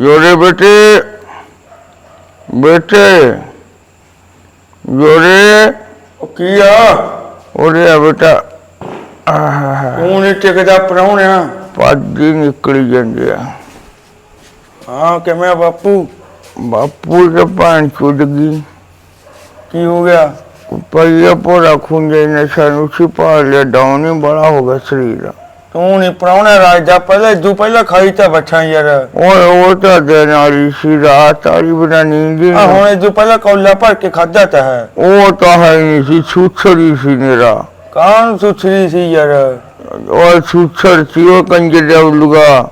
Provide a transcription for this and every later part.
ਜੋਰੇ ਬੇਟੇ ਬੇਟੇ ਜੋਰੇ ਉਹ ਕੀ ਆ? ਉਰੇ ਆ ਬੇਟਾ। ਆਹ। ਤੂੰ ਨਹੀਂ ਟਿਕਦਾ ਪਰਾਉਣਿਆ ਪਾਜੀ ਨਿਕਲੀ ਜਾਂਦੀ ਆ। ਹਾਂ ਕਿਵੇਂ ਆ ਬਾਪੂ? ਬਾਪੂ ਦੇ ਪਾਣ ਚੁੱਟ ਗਈ। ਕੀ ਹੋ ਗਿਆ? ਪਈਆ ਪੋਰਾ ਖੁੰਝੇ ਨੇ ਸਾਨੂੰ ਛਿਪਾ ਲਿਆ ਡਾਉਨ ਹੀ ਬੜਾ ਹੋ ਗਿਆ ਸਰੀਰ। ਤੂੰ ਨਹੀਂ ਪਰਾਉਣਾ ਰਾਜਾ ਪਹਿਲਾਂ ਇਦੋਂ ਪਹਿਲਾਂ ਖਾਈ ਤਾਂ ਬੱਠਾ ਯਾਰ। ਓਏ ਉਹ ਤਾਂ ਦੇ ਨਾਲੀ ਸੀ ਰਾਤ ਆਲੀ ਬਣਾ ਨੀਂਦ ਹੀ ਆ ਨਹੀਂ। ਹੁਣ ਇਦੋਂ ਪਹਿਲਾਂ ਕੌਲਾ ਭਰ ਕੇ ਖਾਦਾ ਤਾਂ ਹੈ। ਉਹ ਤਾਂ ਹੈ ਨਹੀਂ ਸੀ ਛੁੱਛੜੀ ਸੀ ਮੇਰਾ। ਕਾਹਨ ਸੁਥਰੀ ਸੀ ਯਾਰ? ਉਹ ਛੁੱਛੜ ਸੀ ਉਹ ਕੰਜਰ ਦਾ ਉਲਗਾ।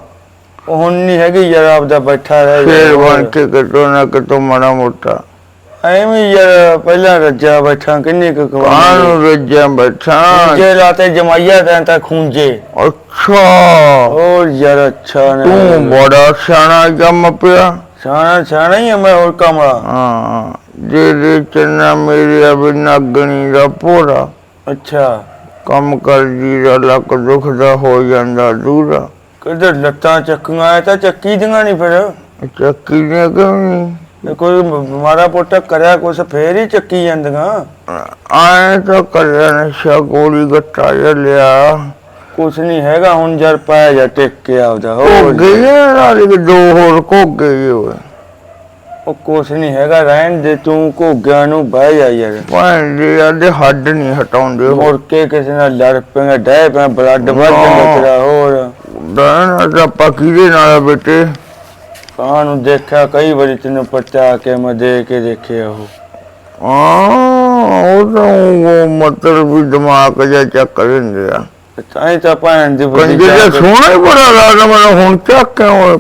ਉਹ ਹੁਣ ਨਹੀਂ ਹੈਗੀ ਯਾਰ ਆਪਦਾ ਬੈਠਾ ਰਹਿ ਫੇਰ ਬਣ ਕੇ ਕਟੋ ਨਾ ਕਟੋ ਮਾੜਾ ਮੋਟਾ। ਐਵੇਂ ਯਾਰ ਪਹਿਲਾਂ ਰੱਜਾ ਬੈਠਾ ਕਿੰਨੇ ਕੁ ਕਾਨੂੰ ਕਵਾਂ ਰੱਜਿਆ ਬੈਠਾ। ਜੇ ਲਾਤੇ ਜਮਾਈਆ ਤਾਂ ਤਾਂ ਖੂੰਜੇ ਅੱਛਾ। ਹੋਰ ਯਾਰ ਅੱਛਾ ਨੇ। ਤੂੰ ਬੜਾ ਸਿਆਣਾ ਜੰਮ ਪਿਆ। ਸਿਆਣਾ ਸਿਆਣਾ ਹੀ ਆ ਮੈਂ ਹੋਰ ਕਮਲਾ ਹਾਂ ਜੇ ਦੇ ਚੰਨਾ ਮੇਰੇ ਬਿਨਾ ਗਣੀ ਦਾ ਪੋਰਾ ਅੱਛਾ। ਕੰਮ ਕਰ ਜੀ ਦਾ ਲੱਕ ਦੁਖਦਾ ਹੋ ਜਾਂਦਾ ਦੂਰਾ ਕਿਧਰ ਲੱਤਾਂ ਚੱਕੀਆਂ ਐ ਤਾਂ ਚੱਕੀ ਦੀਆਂ ਨਹੀਂ ਫਿਰ। ਚੱਕੀ ਨੇ ਕਿਉਂ ਨਹੀਂ? ਤੇ ਕੋਈ ਮਾਰਾ ਪੋਟਾ ਕਰਿਆ ਕੁਛ ਫੇਰ ਹੀ ਚੱਕੀ ਜਾਂਦੀਆਂ। ਆਏ ਤਾਂ ਕਰਿਆ ਨਸ਼ਾ ਗੋਲੀ ਗੱਟਾ ਜਿਹਾ ਲਿਆ। ਕੁਛ ਨਹੀਂ ਹੈਗਾ ਹੁਣ ਜਰ ਪਾਇਆ ਜਾ ਟਿਕ ਕੇ ਆਉਦਾ ਉਹ ਹੋਰ ਗਏ ਨਾਲ ਦੋ ਹੋਰ ਕੋ ਗਏ ਹੋਏ। ਉਹ ਕੁਛ ਨਹੀਂ ਹੈਗਾ ਰਹਿਣ ਦੇ ਤੂੰ ਘੋਗਿਆਂ ਨੂੰ ਬਹਿ ਜਾ ਯਾਰ। ਭਾਂ ਦੇ ਆਦੇ ਹੱਡ ਨਹੀਂ ਹਟਾਉਂਦੇ। ਮੁੜ ਹੋ ਕੇ ਕਿਸੇ ਨਾਲ ਲੜ ਪਏਗਾ ਡਹਿ ਪਿਆ ਬਲੱਡ ਵੱਧ ਜਾਂਦਾ ਤੇਰਾ ਹੋਰ। ਦਾਣਾ ਦਾ ਪਕੀ ਦੇ ਨਾਲ ਬੇਟੇ? ਕਾਂ ਨੂੰ ਦੇਖਿਆ? ਕਈ ਵਾਰੀ ਤੈਨੂੰ ਪਰਚਾ ਕੇ ਮੈਂ ਦੇ ਕੇ ਦੇਖਿਆ ਉਹ। ਉਹ ਤਾਂ ਉਹ ਮਤਲਬ ਵੀ ਦਿਮਾਗ ਜਿਹਾ ਚੱਕ ਲੈਂਦੇ ਆ। ਤਾਂ ਹੀ ਤਾਂ ਭੈਣ ਦੀ ਬੁੱਧੀ ਕੰਜੇ ਜਿਹਾ ਸੋਹਣਾ ਹੀ ਬੜਾ ਲੱਗਦਾ ਮੈਨੂੰ ਹੁਣ ਚੱਕ ਕਿਉਂ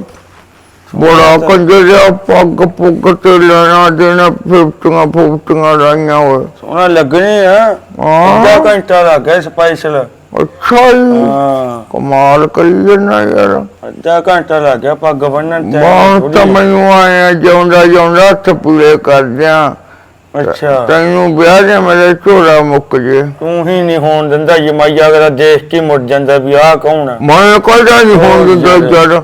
ਬੜਾ ਕੰਜੇ ਜਿਹਾ ਪੱਗ ਪੁੱਗ ਤੇ ਲੈਣਾ ਦੇਣਾ ਫਿਫਟੀਆਂ ਫੁਫਟੀਆਂ ਰਾਈਆਂ ਹੋਏ ਸੋਹਣਾ ਲੱਗਣੀ ਆ। ਹਾਂ। ਘੰਟਾ ਲੱਗ ਗਿਆ ਸਪੈਸ਼ਲ। ਅੱਛਾ ਜੀ। ਹਾਂ। ਕਮਾਲ ਕਰੀ ਜਨਾ ਯਾਰ। ਅੱਧਾ ਘੰਟਾ ਲੱਗ ਗਿਆ ਪੱਗ ਬੰਨਣ ਤੇ। ਬਹੁਤ ਤਾਂ ਮੈਨੂੰ ਆਇਆ ਜਿਉਂਦਾ ਜਿਉਂਦਾ ਹੱਥ ਪੂਰੇ ਕਰਦਿਆਂ ਅੱਛਾ। ਤੈਨੂੰ ਵਿਆਹ ਦੇ ਮੇਰੇ ਝੋਲਾ ਮੁੱਕ ਜੇ। ਤੂੰ ਹੀ ਨਹੀਂ ਹੋਣ ਦਿੰਦਾ ਯਮਾਈਆ ਅਗਰ ਦੇਖ ਕੇ ਮੁੜ ਜਾਂਦਾ ਵੀ ਆਹ ਕੌਣ ਆ। ਮੈਂ ਕਹਿੰਦਾ ਨਹੀਂ ਹੋਣ ਦਿੰਦਾ ਜਦ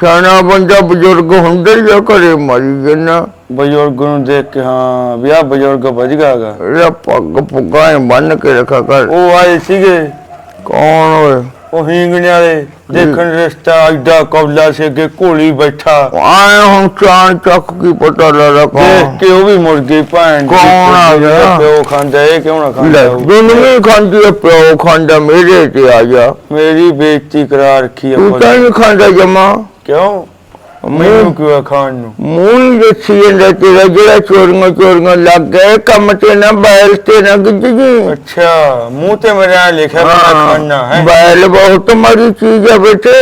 ਸਿਆਣਾ ਬੰਦਾ ਬਜ਼ੁਰਗ ਹੁੰਦੇ ਜਾਂ ਘਰੇ ਮਰੀ ਜਨਾ ਬਜ਼ੁਰਗ ਨੂੰ ਦੇਖ ਕੇ ਹਾਂ ਵੀ ਆਹ ਬਜ਼ੁਰਗ ਵਜ ਗਿਆਗਾ ਇਹ ਪੱਗ ਪੁੱਗਾਂ ਬੰਨ ਕੇ ਰੱਖਾ ਕਰ। ਉਹ ਆਏ ਸੀਗੇ। ਕੌਣ ਹੋਏ ਉਹ ਹੀਂਗਣੇ ਵਾਲੇ ਦੇਖਣ ਰਿਸ਼ਤਾ ਐਡਾ ਕੌਲਾ ਸੀ ਅੱਗੇ ਘੋਲੀ ਬੈਠਾ। ਆਏ ਹੁਣ ਚਾਣ ਚੱਕ ਕੀ ਪਤਾ ਲੱਗਾ ਦੇਖ ਕੌਣ ਕੇ ਉਹ ਵੀ ਮੁੜ ਗਈ ਭੈਣ ਕੌਣ ਆ ਗਿਆ? ਪਿਓ ਖਾਂਦਾ ਇਹ ਕਿਉਂ ਨਾ ਖਾਂਦਾ ਉਹ? ਦੁਨੀਆ ਖਾਂਦੀ ਹੈ ਪਿਓ ਖਾਂਦਾ ਮੇਰੇ ਤੇ ਆ ਜਾ ਮੇਰੀ ਬੇਇੱਜ਼ਤੀ ਕਰਾ ਰੱਖੀ ਆ ਤੂੰ ਤਾਂ ਨਹੀਂ ਖਾਂਦਾ ਜਮਾ। ਕਿਉਂ? ਮੈਨੂੰ ਕਿਉਂ ਖਾਣ ਨੂੰ। ਮੂੰਹ ਦੱਸੀ ਜਾਂਦਾ ਤੇਰਾ ਜਿਹੜਾ ਚੋਰੀਆਂ ਚੋਰੀਆਂ ਲੱਗ ਗਏ ਕੰਮ ਤੇ ਨਾ ਬੈਲ ਤੇ ਨਾ ਗਿੱਜੀ ਅੱਛਾ ਮੂੰਹ ਤੇ ਮੇਰਾ ਲਿਖਿਆ ਮੈਂ ਖਾਣਾ ਹੈ? ਬੈਲ ਬਹੁਤ ਮਾੜੀ ਚੀਜ਼ ਹੈ ਬੇਟੇ।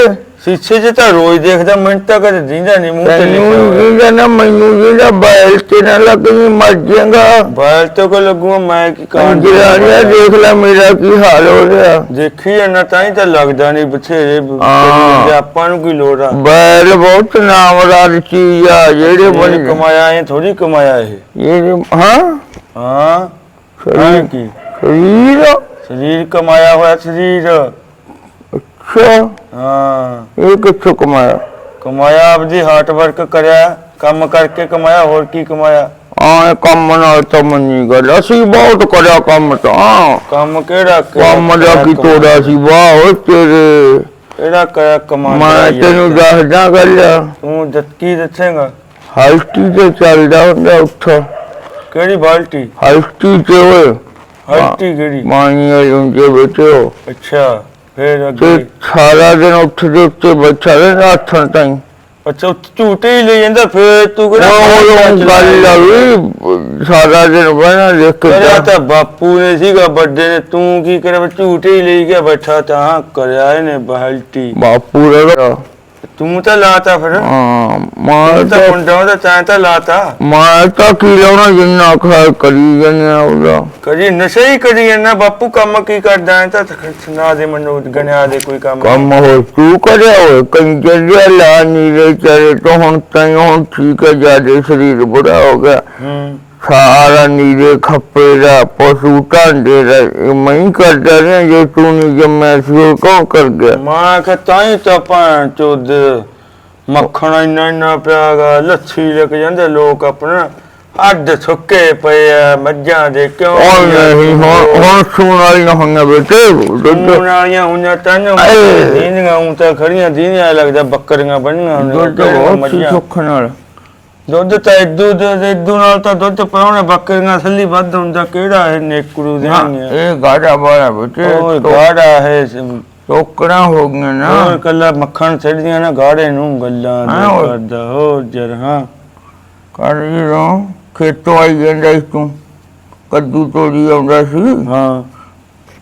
ਸ਼ੀਸ਼ੇ 'ਚ ਤਾਂ ਰੋਜ਼ ਦੇਖਦਾ ਮਿੰਟ ਤੱਕ ਦਿੰਦਾ ਨਹੀਂ ਮੂੰਹ ਤੇ ਤੈਨੂੰ ਲਿਖਿਆ। ਜਿਹੜਾ ਨਾ ਮੈਨੂੰ ਜਿਹੜਾ ਬੈਲ ਤੇ ਨਾ ਲੱਗਣੀ ਮਰ ਜਾਏਗਾ। ਬਾਲ ਤੋਂ ਕੋ ਲੱਗੂਗਾ ਮੈਂ ਕੀ ਕਾਂ ਕੰਜਰਾਣਿਆ ਦੇਖ ਲੈ ਮੇਰਾ ਕੀ ਹਾਲ ਹੋ ਰਿਹਾ। ਦੇਖੀ ਜਾਂਦਾ ਤਾਂ ਹੀ ਤਾਂ ਲੱਗਦਾ ਨਹੀਂ ਬਥੇਰੇ ਹਾਂ। ਤੇ ਆਪਾਂ ਨੂੰ ਕੀ ਲੋੜ ਆ? ਬੈਲ ਬਹੁਤ ਨਾਮਰਾਦ ਚੀਜ਼ ਆ ਜਿਹੜੇ ਜਿਹੜੇ ਬਣ ਕਮਾਇਆ ਇਹ ਥੋੜੀ ਕਮਾਇਆ ਇਹ। ਇਹ ਹਾਂ ਹਾਂ? ਹਾਂ? ਸਰੀਰ ਕੀ? ਸਰੀਰ? ਸਰੀਰ ਕਮਾਇਆ ਹੋਇਆ ਸਰੀਰ। ਅੱਛਾ। ਹਾਂ। ਇਹ ਕਿੱਥੋਂ ਕਮਾਇਆ? ਕਮਾਇਆ ਆਪਦੀ ਹਾਰਟ ਵਰਕ ਕਰਿਆ ਕੰਮ ਕਰਕੇ ਕਮਾਇਆ ਹੋਰ ਕੀ ਕਮਾਇਆ? ਆ ਕੰਮ ਨਾਲ ਤਾਂ ਮੰਨੀ ਗੱਲ ਅਸੀਂ ਬਹੁਤ ਕਰਿਆ ਕੰਮ ਤਾਂ। ਕੰਮ ਕਿਹੜਾ ਕੰਮ ਦਾ ਕੀ ਕਮਾਇਆ, ਤੋੜਾ ਸੀ? ਵਾਹ ਓ ਤੇਰੇ। ਕਿਹੜਾ ਕਰਿਆ ਕਮਾ ਮੈਂ ਤੈਨੂੰ ਦੱਸਦਾ ਗੱਲ। ਤੂੰ ਜੱਕੀ ਦੱਸੇਗਾ ਹਲਟੀ ਤੇ ਚੱਲਦਾ ਹੁੰਦਾ ਉੱਠ ਕਿਹੜੀ ਬਾਲਟੀ? ਹਲਟੀ ਤੇ ਓਏ। ਹਲਟੀ ਕਿਹੜੀ? ਮਾਣੀ ਹੁੰਦੇ ਬੈਠੋ ਅੱਛਾ। ਫੇਰ ਤੇ ਅੱਗੇ ਸਾਰਾ ਦਿਨ ਉੱਠਦੇ ਉੱਤੇ ਬੈਠਾ ਰਹਿੰਦਾ ਹੱਥਾਂ ਤਾਈਂ। ਅੱਛਾ ਝੂਟੇ ਹੀ ਲਈ ਜਾਂਦਾ ਫੇਰ ਤੂੰ ਉਹ ਉਹ ਗੱਲ ਆ ਵੀ ਸਾਰਾ ਦਿਨ ਬਣਾ ਦੇਖ ਕੇ ਕਰਿਆ ਤਾਂ ਬਾਪੂ ਨੇ ਸੀਗਾ ਵੱਡੇ ਨੇ ਤੂੰ ਕੀ ਕਰਿਆ ਝੂਟੇ ਹੀ ਲਈ ਗਿਆ ਬੈਠਾ ਤਾਂ ਕਰਿਆ ਇਹਨੇ ਬਾਲਟੀ ਬਾਪੂ ਦਾ ਤੂੰ ਤਾਂ ਲਾਤਾ ਫਿਰ। ਹਾਂ ਮਾਰ ਤੂੰ ਤਾਂ ਤਾਂ ਮੁੰਡਾ ਉਹਦਾ ਤਾਂ ਤਾਂ ਲਾਤਾ। ਮੈਂ ਤਾਂ ਕੀ ਲਾਉਣਾ ਜਿੰਨਾ ਖਾਲ ਕਰੀ ਜਾਂਦੇ ਉਹਦਾ। ਕਰੀ ਨਸ਼ਾ ਹੀ ਕਰੀ ਜਾਂਦਾ ਬਾਪੂ ਕੰਮ ਕੀ ਕਰਦਾ ਹੈ ਤਾਂ ਸੁਣਾ ਦੇ ਮੈਨੂੰ ਗਣਿਆ ਦੇ ਕੋਈ ਕੰਮ। ਕੰਮ ਹੋ ਤੂੰ ਕਰਿਆ ਹੋਏ ਕੰਜਰ ਜਿਹਾ ਲਾ ਨਹੀਂ ਰਹੇ ਚਾਰੇ ਤੋਂ ਹੁਣ ਤਾਂ ਹੁਣ ਠੀਕ ਹੈ ਜਿਆਦੇ ਸਰੀਰ ਬੁਰਾ ਹੋ ਗਿਆ। ਹੂੰ। ਸਾਰਾ ਨੀਰੇ ਖੱਪੇ ਦਾ ਪਸ਼ੂ ਢਾਂਡੇ ਦਾ ਇਹ ਮੈਂ ਕਰਦਾ ਰਿਹਾ ਜੇ ਤੂੰ ਨਹੀਂ ਜੰਮਿਆ ਸੀ ਉਹ ਕੌਣ ਕਰ ਗਿਆ? ਮਾਂ ਕਹ ਤਾਂ ਹੀ ਤਾਂ ਭਾਂ ਚੋਦ ਮੱਖਣ ਇੰਨਾ ਇੰਨਾ ਪਿਆਗਾ ਲੱਛੀ ਲੈ ਕੇ ਜਾਂਦੇ ਲੋਕ ਆਪਣਾ ਹੱਡ ਸੁੱਕੇ ਪਏ ਆ ਮੱਝਾਂ ਦੇ ਕਿਉਂ ਉਹ ਨਹੀਂ ਹੁਣ ਹੁਣ ਸੂਣ ਵਾਲੀਆਂ ਹੋਈਆਂ ਬੇਟੇ ਸੂਣ ਵਾਲੀਆਂ ਹੁੰਦੀਆਂ ਤਾਂ। ਦੀਨੀਆਂ ਉਂ ਤਾਂ ਖੜੀਆਂ ਦੀਨੀਆਂ ਲੱਗਦਾ ਬੱਕਰੀਆਂ ਬਣੀਆਂ ਦੁੱਧ ਹੁੰਦੀਆਂ ਬਹੁਤ ਸੁੱਖ ਨਾਲ। ਦੁੱਧ ਤਾਂ ਇਦੂ ਇਦੂ ਨਾਲ ਤਾਂ ਦੁੱਧ ਪਾਉਣੇ ਬੱਕਰੀਆਂ ਥੱਲੀ ਵੱਧ ਹੁੰਦਾ ਕਿਹੜਾ ਇਹ ਨੇਕੜੂ ਦੇਣੀਆਂ? ਇਹ ਗਾੜਾ ਵਾਲਾ ਬੇਟੇ ਗਾੜਾ ਹੈ ਟੋਕਰਾਂ ਹੋ ਗਈਆਂ ਨਾ। ਹੋਰ ਕੱਲਾ ਮੱਖਣ ਛੱਡਦੀਆਂ ਨਾ ਗਾੜੇ ਨੂੰ ਗੱਲਾਂ ਹਾਂ, ਦੇ ਓਏ। ਕਰਦਾ ਹੋ ਜਰ ਹਾਂ। ਕਰ ਰੋ ਖੇਤੋਂ ਆਈ ਜਾਂਦਾ ਸੀ ਤੂੰ। ਕੱਦੂ ਤੋੜੀ ਆਉਂਦਾ ਸੀ। ਹਾਂ।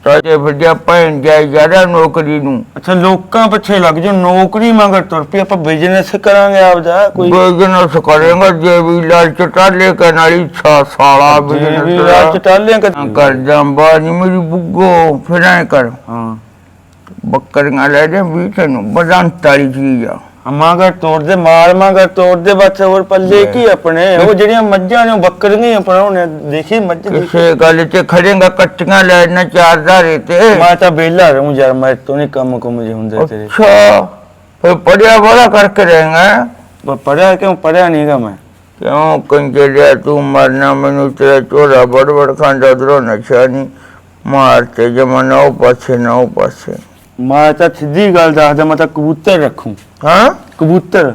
ਤਾਜੇ ਵੱਡਿਆ ਭੈਣ ਜਾਈ ਜ਼ਿਆਦਾ ਨੌਕਰੀ ਨੂੰ। ਅੱਛਾ ਲੋਕਾਂ ਪਿੱਛੇ ਲੱਗ ਜਾ ਨੌਕਰੀ ਮੰਗਰ ਤੁਰ ਪਈ ਆਪਾਂ ਬਿਜ਼ਨਸ ਕਰਾਂਗੇ ਆਪਦਾ ਕੋਈ ਬਿਜ਼ਨਸ ਕਰੇਗਾ ਜੇ ਵੀ ਲਾਲਚ ਟਾਲੇ ਕੇ ਨਾਲੀ ਛਾ ਸਾਲਾ ਬਿਜ਼ਨਸ ਰਾਤ ਟਾਲਿਆਂ ਕਰ। ਜਾਂਬਾ ਨੀ ਮੇਰੀ ਬੁੱਗੋ ਫਿਰ ਐ ਕਰ। ਹਾਂ। ਬੱਕਰੀਆਂ ਲੈ ਦੇ ਵੀ ਤੈਨੂੰ ਬਦੰਤ ਵਾਲੀ ਚੀਜ਼ ਆ। ਮਾਂਗਰ ਤੋੜ ਦੇ ਮਾਲ ਮਾਂਗਰ ਤੋੜ ਦੇ ਬੱਚੇ ਹੋਰ ਪੱਲੇ ਕੀ ਆਪਣੇ? ਉਹ ਜਿਹੜੀਆਂ ਮੱਝਾਂ ਨੇ ਉਹ ਬੱਕਰੀਆਂ ਉਹਨੇ ਦੇਖੀ ਮੱਝ ਕਿਸੇ ਗੱਲ 'ਚ ਖੜੇਗਾ ਕੱਟੀਆਂ ਲੈ ਨਾ ਚਾਰ ਧਾਰੇ ਤੇ। ਮੈਂ ਤਾਂ ਬੇਲਾ ਰਹੂੰ ਯਾਰ ਮੈਂ ਤੋਂ ਨਹੀਂ ਕੰਮ ਕੁਮ ਜੇ ਹੁੰਦੇ ਤੇਰੇ। ਅੱਛਾ ਫਿਰ ਪੜਿਆ ਬੜਾ ਕਰਕੇ ਰਹੇਗਾ ਪੜਿਆ ਕਿਉਂ? ਪੜਿਆ ਨਹੀਂਗਾ ਮੈਂ। ਕਿਉਂ ਕੰਜਰਿਆ ਤੂੰ ਮਰਨਾ ਮੈਨੂੰ ਤੇਰਾ ਚੋਰਾ ਬੜ ਬੜ ਖਾਂਦਾ ਦਰੋ ਨਸ਼ਾ ਨਹੀਂ ਮਾਰ ਤੇ ਜਮਨਾ ਉਹ ਪਾਸੇ ਨਾ ਪਾਸੇ। ਮੈਂ ਤਾਂ ਸਿੱਧੀ ਗੱਲ ਦੱਸਦਾ ਮੈਂ ਤਾਂ ਕਬੂਤਰ ਰੱਖੂੰ। ਹਾਂ? ਕਬੂਤਰ।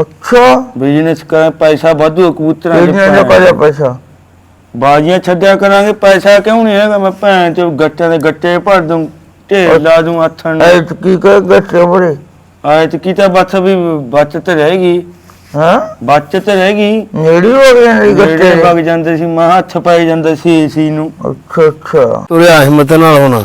ਅੱਛਾ। ਬਿਜ਼ਨਸ ਕਰਾਂ ਪੈਸਾ ਵਾਧੂ ਕਬੂਤਰਾਂ ਚ ਕਿੰਨੇ ਦਾ ਪਾਇਆ। ਕਰਿਆ ਪੈਸਾ? ਬਾਜੀਆਂ ਛੱਡਿਆ ਕਰਾਂਗੇ ਪੈਸਾ ਕਿਉਂ ਨਹੀਂ ਹੈਗਾ? ਮੈਂ ਭੈਣ ਤੇ ਗੱਟਿਆਂ ਦੇ ਗੱਟੇ ਭਰ ਦੂੰ ਢੇਰ ਲਾ ਦੂੰ ਹੱਥਾਂ ਐ ਕੀ ਕਰ ਗੱਟੇ ਬੜੇ ਆਏ ਤੇ ਕੀਤਾ ਬਸ ਵੀ ਬਚਤ ਰਹੇਗੀ। ਹਾਂ? ਬਚਤ ਰਹੇਗੀ। ਨੇੜੀ ਹੋ ਗਏ ਨੇ ਜਿਹੜੇ ਗੱਟੇ ਵਗ ਜਾਂਦੇ ਸੀ ਮੈਂ ਹੱਥ ਪਾਈ ਜਾਂਦਾ ਸੀ ਏਸੀ ਨੂੰ। ਅੱਛਾ ਅੱਛਾ। ਤੁਰਿਆ ਹਿੰਮਤ ਨਾਲ ਹੁਣ।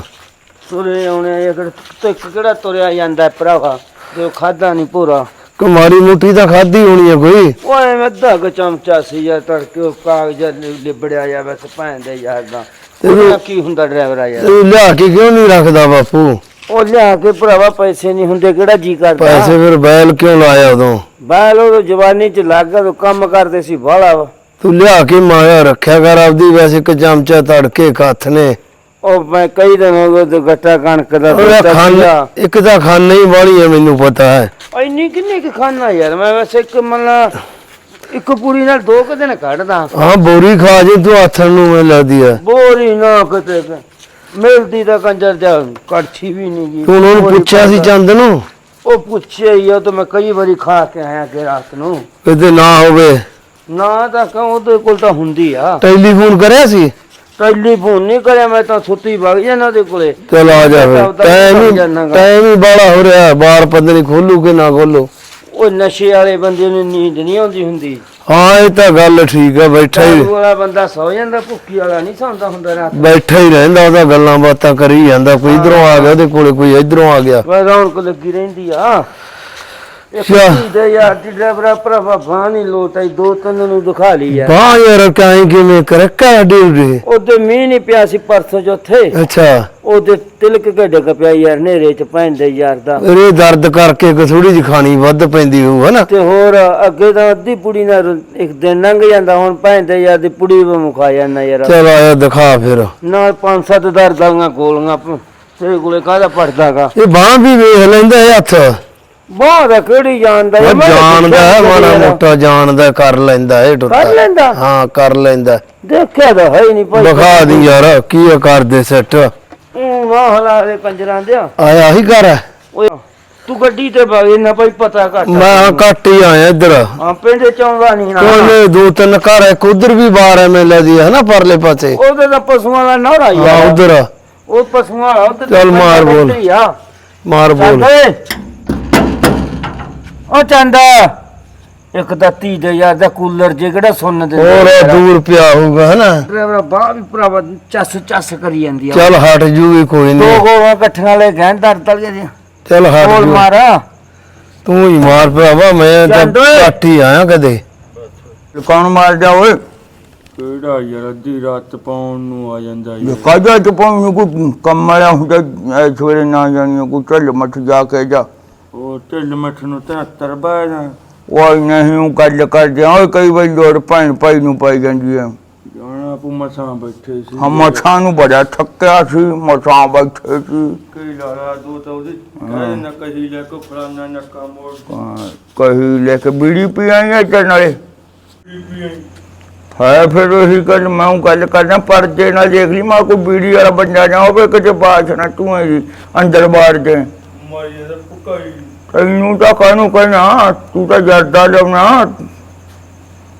ਤੁਰੇ ਆਉਣੇ ਅਗਰ ਤੇ ਕਿਹੜਾ ਤੁਰਿਆ ਜਾਂਦਾ ਹੈ ਭਰਾਵਾ? ਜੋ ਖਾਦਾ ਨਹੀਂ ਪੂਰਾ। ਕਮਾਰੀ ਮੁੱਠੀ ਤਾਂ ਖਾਦੀ ਹੋਣੀ ਹੈ ਕੋਈ। ਉਹ ਐਵੇਂ ਅੱਧਾ ਕੁ ਚਮਚਾ ਸੀ ਯਾਰ ਤੜਕੇ ਉਹ ਕਾਗਜ਼ ਲਿਬੜਿਆ ਜਾ ਬਸ ਭੈਣ ਦੇ ਯਾਰ ਦਾ। ਉਹਦਾ ਕੀ ਹੁੰਦਾ ਡਰਾਈਵਰ ਆ ਯਾਰ? ਤੂੰ ਲਿਆ ਕੇ ਕਿਉਂ ਨਹੀਂ ਰੱਖਦਾ ਬਾਪੂ? ਉਹ ਲਿਆ ਕੇ ਭਰਾਵਾ ਪੈਸੇ ਨਹੀਂ ਹੁੰਦੇ ਕਿਹੜਾ ਜੀ ਕਰਦਾ? ਪੈਸੇ ਫਿਰ ਬੈਲ ਕਿਉਂ ਲਾਇਆ ਉਦੋਂ? ਬਾਲ ਉਹ ਜਵਾਨੀ ਚ ਲੱਗ ਗਿਆ ਤੂੰ ਕੰਮ ਕਰਦੇ ਸੀ ਬਾਹਲਾ। ਤੂੰ ਲਿਆ ਕੇ ਮਾਇਆ ਰੱਖਿਆ ਕਰ ਆਪਦੀ ਵੈਸੇ ਇੱਕ ਚਮਚਾ ਤੜਕੇ ਕੱਥ ਨੇ। ਉਹ ਮੈਂ ਕਈ ਦਿਨ ਹੋ ਗਏ ਤੇ ਗੱਟਾ ਕਣਕ ਦਾ ਉਹਦਾ ਦਿੱਤਾ ਖਾਨ ਸੀਗਾ। ਇੱਕ ਤਾਂ ਖਾਨਾ ਹੀ ਵਾਲੀ ਹੈ ਮੈਨੂੰ ਪਤਾ ਹੈ। ਇੰਨੀ ਕਿੰਨੀ ਕੁ ਖਾਨਾ ਯਾਰ ਮੈਂ ਵੈਸੇ ਇੱਕ ਮਨ ਇੱਕ ਪੂਰੀ ਨਾਲ ਦੋ ਕੁ ਦਿਨ ਕੱਢਦਾ। ਹਾਂ ਬੋਰੀ ਖਾ ਜੇ ਤੂੰ ਆਥਣ ਨੂੰ ਮੈਨੂੰ ਲੱਗਦੀ ਹੈ। ਬੋਰੀ ਨਾ ਕਿਤੇ ਕਿ- ਮਿਲਦੀ ਤਾਂ ਕੰਜਰ ਜਾ ਕੜਛੀ ਵੀ ਨਹੀਂ ਜੀ ਤੂੰ ਉਹਨੂੰ ਪੁੱਛਿਆ ਸੀ। ਚੰਦ ਨੂੰ? ਉਹ ਪੁੱਛਿਆ ਹੀ ਆ ਉਹ ਤਾਂ ਮੈਂ ਕਈ ਵਾਰੀ ਖਾ ਕੇ ਆਇਆ ਕਿ ਰਾਤ ਨੂੰ। ਕਿਤੇ ਨਾ ਹੋਵੇ। ਨਾ ਤਾਂ ਕਹਾਂ ਉਹਦੇ ਕੋਲ ਤਾਂ ਹੁੰਦੀ ਆ। ਟੈਲੀਫੋਨ ਕਰਿਆ ਸੀ? ਟੈਲੀਫੋਨ ਨਹੀਂ ਕਰਿਆ ਮੈਂ ਤਾਂ ਸੁੱਤੀ ਵਗ ਜਾਣਾ ਉਹਦੇ ਕੋਲੇ। ਚਲ ਆ ਜਾ ਫਿਰ। ਤਾਂ ਟਾਈਮ ਹੀ। ਟਾਈਮ ਹੀ ਬਾਲਾ ਹੋ ਰਿਹਾ। ਬਾਹਰ ਪਤਾ ਨਹੀਂ ਖੋਲੂ ਕਿ ਨਾ ਖੋਲੂ। ਉਹ ਨਸ਼ੇ ਵਾਲੇ ਬੰਦੇ ਨੂੰ ਨੀਂਦ ਨਹੀਂ ਆਉਂਦੀ ਹੁੰਦੀ। ਹਾਂ ਇਹ ਤਾਂ ਗੱਲ ਠੀਕ ਹੈ ਬੈਠਾ ਹੀ ਦਾਰੂ ਵਾਲਾ ਬੰਦਾ ਸੌ ਜਾਂਦਾ ਭੁੱਖੀ ਵਾਲਾ ਨਹੀਂ ਸੌਂਦਾ ਹੁੰਦਾ ਰਾਤ ਬੈਠਾ ਹੀ ਰਹਿੰਦਾ ਉਹਦਾ ਗੱਲਾਂ ਬਾਤਾਂ ਕਰੀ ਜਾਂਦਾ ਕੋਈ ਇਧਰੋਂ ਆ ਗਿਆ ਉਹਦੇ ਕੋਲੇ ਕੋਈ ਇਧਰੋਂ ਆ ਗਿਆ। ਰੌਣਕ ਲੱਗੀ ਰਹਿੰਦੀ ਆ। ਇੱਕ ਅੱਛਾ। ਦੇ ਯਾਰ ਦੀ ਡਰਾਈਵਰ ਭਰਾਵਾ ਬਾਹ ਨਹੀਂ ਲੋਟਾਈ ਦੋ ਤਿੰਨ ਨੂੰ ਦਿਖਾ ਲਈ ਯਾਰ ਬਾਹ ਯਾਰ ਕਾਈ ਕਿਵੇਂ ਕਰਕਾ ਡਿਊਟੀ ਉਹਦੇ ਮੀਂਹ ਨਹੀਂ ਪਿਆ ਸੀ ਪਰਸੋਂ ਚੌਥੇ ਅੱਛਾ। ਉਹਦੇ ਤਿਲਕ ਕੇ ਡਿੱਗ ਪਿਆ ਯਾਰ ਨੇਰੇ ਚ ਪੈਂਦੇ ਯਾਰ ਦਾ। ਇਹ ਦਰਦ ਕਰਕੇ ਕੋ ਥੋੜੀ ਜਿਹੀ ਖਾਣੀ ਵੱਧ ਪੈਂਦੀ ਹੋਊ ਹਨਾ? ਤੇ ਹੋਰ ਅੱਗੇ ਤਾਂ ਅੱਧੀ ਪੁੜੀ ਨਾਲ ਇੱਕ ਦਿਨ ਲੰਘ ਜਾਂਦਾ ਹੁਣ ਪੈਂਦੇ ਯਾਰ ਦੀ ਪੁੜੀ ਵੀ ਮੁਕਾ ਜਾਂਦਾ ਯਾਰ। ਚਲ ਆਇਆ ਦਿਖਾ ਫਿਰ। ਨਾਲ ਪੰਜ ਸੱਤ ਦਰਦਾਂ ਗੋਲੀਆਂ ਪ- ਤੇਰੇ ਕੋਲੇ ਕਾਹਦਾ ਪੜਦਾਗਾ? ਇਹ ਬਾਹ ਵੀ ਵੇਖ ਲੈਂਦਾ ਇਹ ਹੱਥ। ਬਾਹ ਦਾ ਕਿਹੜੀ ਜਾਣਦਾ ਉਹ ਜਾਣਦਾ ਹੈ, ਮਾੜਾ। ਮੋਟਾ ਜਾਣਦਾ ਕਰ ਲੈਂਦਾ ਇਹ ਟੁੱਟਾ ਕਰ ਲੈਂਦਾ? ਹਾਂ ਕਰ ਲੈਂਦਾ। ਦੇਖਿਆ ਤਾਂ ਹੈ ਹੀ ਨਹੀਂ ਭਾਈ। ਵਿਖਾ ਦੀ ਯਾਰ ਕੀ ਆ ਕਰਦੇ ਸੈੱਟ? ਉਹ ਨਾ ਹਲਾ ਦੇ ਕੰਜਰਾਂ ਦੇ ਆਇਆ ਹੀ ਕਰ ਓਏ ਤੂੰ ਗੱਡੀ ਤੇ ਬਗ ਇਹਨਾਂ ਭਾਈ ਪਤਾ ਘੱਟ ਆ ਮੈਂ। ਘੱਟ ਹੀ ਆਇਆ ਇੱਧਰ। ਹਾਂ ਪਿੰਡ ਚ ਆਉਂਦਾ ਨਹੀਂ ਨਾ। ਉਹਨੇ ਦੋ ਤਿੰਨ ਘਰ ਇੱਕ ਉਧਰ ਵੀ ਮੇਲੇ ਦੀ ਹੈ ਨਾ ਪਰਲੇ ਪਾਸੇ? ਉਹਦੇ ਤਾਂ ਪਸ਼ੂਆਂ ਦਾ ਹੀ ਆ। ਆ ਉਧਰ ਉਹ ਪਸ਼ੂਆਂ ਵਾਲਾ ਚੱਲ ਮਾਰ ਬੋਲ। ਹੀ ਆ। ਮਾਰ ਬੋਲ। ਉਹ ਚੰਦ ਇੱਕ ਤਾਂ ਧੀ ਦੇ ਯਾਰ ਦਾ ਕੂਲਰ ਜੇ ਕਿਹੜਾ ਸੁਣਨ ਦੇ ਹੋਰ ਇਹ ਦੂਰ ਪਿਆ ਹੋਊਗਾ ਹਨਾ? ਡਰਾਈਵਰ ਬਾਹ ਵੀ ਭਰਾਵਾ ਚੱਸ ਚੱਸ ਕਰੀ ਜਾਂਦੀ ਆ। ਚੱਲ ਹਟ ਜੂਗੀ ਕੋਈ ਦੋ ਨਹੀਂ। ਗੋਲਾਂ ਇਕੱਠੀਆਂ ਵਾਲੇ ਗਹਿਣ ਦਰ ਤਲ ਗਏ ਚੱਲ ਹਟ ਬੋਲ ਜੂ। ਮਾਰ। ਤੂੰ ਹੀ ਮਾਰ ਭਰਾਵਾ ਮੈਂ ਤਾਂ ਚੱਲ ਓਏ। ਘੱਟ ਹੀ ਆਇਆ ਕਦੇ। ਕੌਣ ਮਾਰ ਜਾ ਓਏ? ਕਿਹੜਾ ਯਾਰ ਅੱਧੀ ਰਾਤ ਪਾਉਣ ਨੂੰ ਆ ਜਾਂਦਾ ਜੇ ਯਾਰ ਕਾਜਾ ਚ ਪਾਉਂ ਕੋਈ ਕੰਮ ਵਾਲਾ ਹੁੰਦਾ ਐ ਸਵੇਰੇ ਨਾ ਜਾਣੀ ਕੋਈ ਚੱਲ ਮੱਠ ਜਾ ਕੇ ਜਾ। ਉਹ ਢਿੱਲ ਮੱਠ ਨੂੰ ਤਾਂ ਤਰਬਾ ਨਾ ਉਹ ਨਹੀਂ ਉਹ ਗੱਲ ਕਰਦੇ ਓਏ ਕਈ ਵਾਰੀ ਲੋੜ ਭੈਣ ਭਾਈ ਨੂੰ ਪਾਈ ਜਾਂਦੀ ਹੈ ਜਾਣਾ ਬਾਪੂ ਮਸਾਂ ਬੈਠੇ ਸੀ। ਹਾਂ ਮਛਾਂ ਨੂੰ ਬੜਾ ਥੱਕਿਆ ਸੀ ਮਛਾਂ ਬੈਠੇ ਸੀ। ਕਈ ਲਾਲਾ ਦੋ ਤਾਂ ਉਹਦੇ ਕਹਿੰਦੇ ਨਾ ਕਹੀ ਲੈ ਕੋ ਫਲਾਣਾ ਨੱਕਾ ਮੋੜ ਹਾਂ, ਕਹੀ ਲੈ ਕੇ ਬੀੜੀ ਪੀਆਂਗੇ ਤੇ ਨਾਲੇ। ਹੈ ਫਿਰ ਉਹੀ ਗੱਲ ਮੈਂ ਉਹ ਗੱਲ ਕਰਨਾ ਪਰਦੇ ਨਾਲ ਦੇਖ ਲਈ ਮੈਂ ਕੋਈ ਬੀੜੀ ਵਾਲਾ ਬੰਦਾ ਨਾ ਹੋਵੇ ਕਿਤੇ ਨਾ ਤੂੰ ਹੈ ਅੰਦਰ ਬਾਹਰ ਦੇ। ਮਾਰੀ ਤੈਨੂੰ ਤਾਂ ਕਾਹਨੂੰ ਕਹਿਣਾ? ਤੂੰ ਤਾਂ ਜਰਦਾ ਲਾਉਣਾ।